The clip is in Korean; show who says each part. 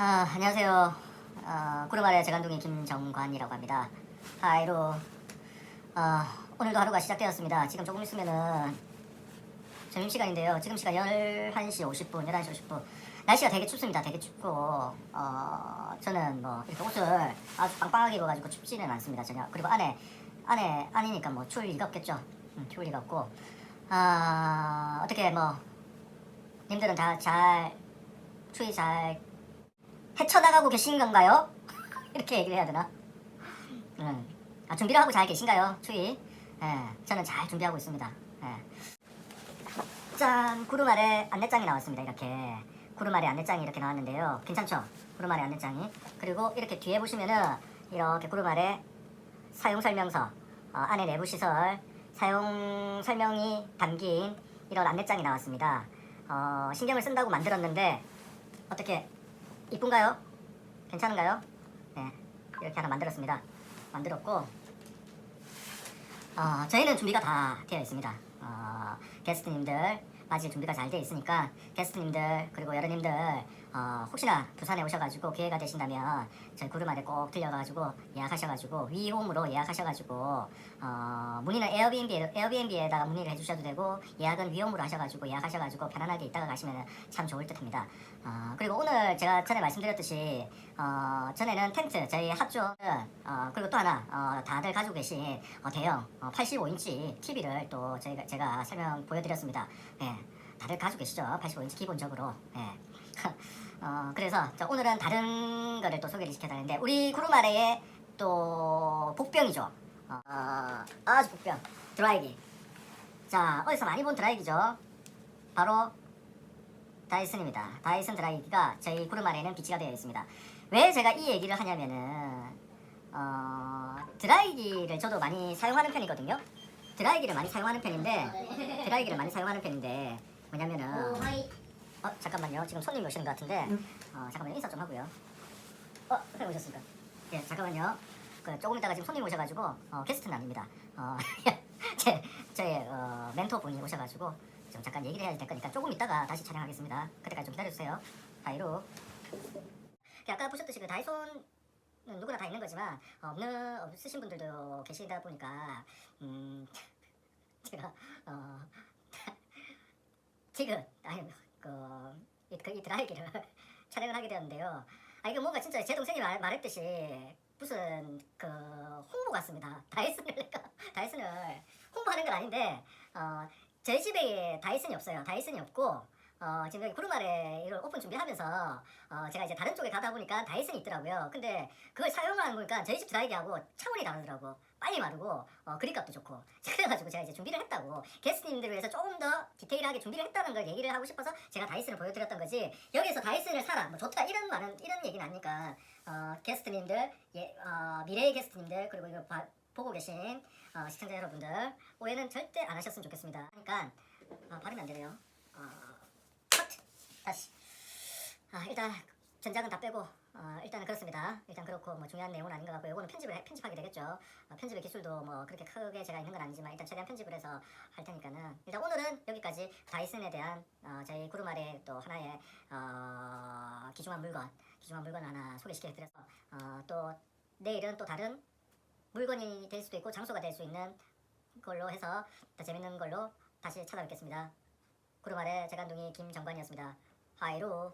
Speaker 1: 아, 안녕하세요. 어, 구름아래 재간둥이 김정관이라고 합니다. 하이로. 어, 오늘도 하루가 시작되었습니다. 지금 조금 있으면은 점심시간인데요. 지금 시간 11시 50분, 11시 50분. 날씨가 되게 춥습니다. 되게 춥고, 어, 저는 뭐, 이렇게 옷을 아주 빵빵하게 입어가지고 춥지는 않습니다. 전혀. 그리고 안에, 안에, 안이니까 뭐, 추울 리가 없겠죠. 음, 추울 리가 없고. 아, 어떻게 뭐, 님들은 다 잘, 추위 잘 헤쳐나가고 계신 건가요? 이렇게 얘기를 해야 되나? 음. 아, 준비를 하고 잘 계신가요? 추위? 예, 저는 잘 준비하고 있습니다. 예. 짠! 구름 아래 안내장이 나왔습니다. 이렇게. 구름 아래 안내장이 이렇게 나왔는데요. 괜찮죠? 구름 아래 안내장이. 그리고 이렇게 뒤에 보시면은 이렇게 구름 아래 사용 설명서, 어, 안에 내부 시설, 사용 설명이 담긴 이런 안내장이 나왔습니다. 어, 신경을 쓴다고 만들었는데 어떻게 이쁜가요? 괜찮은가요? 네, 이렇게 하나 만들었습니다. 만들었고, 어, 저희는 준비가 다 되어 있습니다. 어, 게스트님들 맞을 준비가 잘 되어 있으니까 게스트님들 그리고 여러님들 어, 혹시나 부산에 오셔가지고 기회가 되신다면 저희 구름아래 꼭 들려가지고 예약하셔가지고 위홈으로 예약하셔가지고 어, 문의는 에어비앤비 에어비앤비에다가 문의를 해주셔도 되고 예약은 위홈으로 하셔가지고 예약하셔가지고 편안하게 있다가 가시면 참 좋을 듯합니다. 어, 그리고 오늘 제가 전에 말씀드렸듯이 어, 전에는 텐트 저희 합조는 어, 그리고 또 하나 어, 다들 가지고 계신 어, 대형 어, 85인치 TV를 또 저희가 제가 설명 보여드렸습니다. 예, 다들 가지고 계시죠? 85인치 기본적으로. 예. 어, 그래서 저 오늘은 다른 거를 또 소개를 시켜드리는데 우리 구름아래의 또 복병이죠. 어, 아주 복병 드라이기. 자 어디서 많이 본 드라이기죠. 바로 다이슨입니다. 다이슨 드라이기가 저희 아래에는 비치가 되어 있습니다. 왜 제가 이 얘기를 하냐면은 어, 드라이기를 저도 많이 사용하는 편이거든요. 드라이기를 많이 사용하는 편인데 드라이기를 많이 사용하는 편인데 뭐냐면은 어 잠깐만요. 지금 손님이 오시는 것 같은데 어 잠깐만요. 인사 좀 하고요. 어 선생님 오셨습니까? 예 잠깐만요. 그 조금 있다가 지금 손님 오셔가지고 어, 게스트는 아닙니다. 어, 제 저의 어, 멘토 분이 오셔가지고 좀 잠깐 얘기를 해야 될 거니까 조금 있다가 다시 촬영하겠습니다. 그때까지 좀 기다려주세요. 하이로. 그 아까 보셨듯이 그 다이손 은 누구나 다 있는 거지만 없는 없으신 분들도 계시다 보니까 음 제가 어 지금 아니 그이 그, 이 드라이기를 촬영을 하게 되었는데요. 아 이거 뭔가 진짜 제 동생이 말, 말했듯이 무슨 그 홍보 같습니다. 다이슨을 다이슨을 홍보하는 건 아닌데 어 저희 집에 다이슨이 없어요. 다이슨이 없고 어, 지금 여기 구름아래 이걸 오픈 준비하면서 어, 제가 이제 다른 쪽에 가다 보니까 다이슨이 있더라고요. 근데 그걸 사용하는 거니까 저희 집 드라이기하고 차원이 다르더라고. 빨리 마르고 어, 그립감도 좋고 그래가지고 제가 이제 준비를 했다고 게스트님들을 위해서 조금 더 디테일하게 준비를 했다는 걸 얘기를 하고 싶어서 제가 다이슨을 보여드렸던 거지 여기서 다이슨을 사라 뭐 좋다 이런 말은 이런 얘기는 아니까 어, 게스트님들 예, 어, 미래의 게스트님들 그리고 이거 봐- 보고 계신 어, 시청자 여러분들 오해는 절대 안 하셨으면 좋겠습니다. 그러니까 어, 발음이 안 되네요. 어, 컷! 다시. 아, 일단 전작은 다 빼고 어, 일단은 그렇습니다. 일단 그렇고 뭐 중요한 내용은 아닌 것 같고 이거는 편집을 해- 편집하게 되겠죠. 어, 편집의 기술도 뭐 그렇게 크게 제가 있는 건 아니지만 일단 최대한 편집을 해서 할 테니까는 일단 오늘은 여기까지 다이슨에 대한 어, 저희 구름 아래 또 하나의 어, 귀중한 물건, 귀중한 물건 하나 소개시켜 드려서 어, 또 내일은 또 다른 물건이 될 수도 있고 장소가 될 수 있는 걸로 해서 더 재밌는 걸로 다시 찾아뵙겠습니다. 구름 아래 재간둥이 김정관이었습니다. 하이로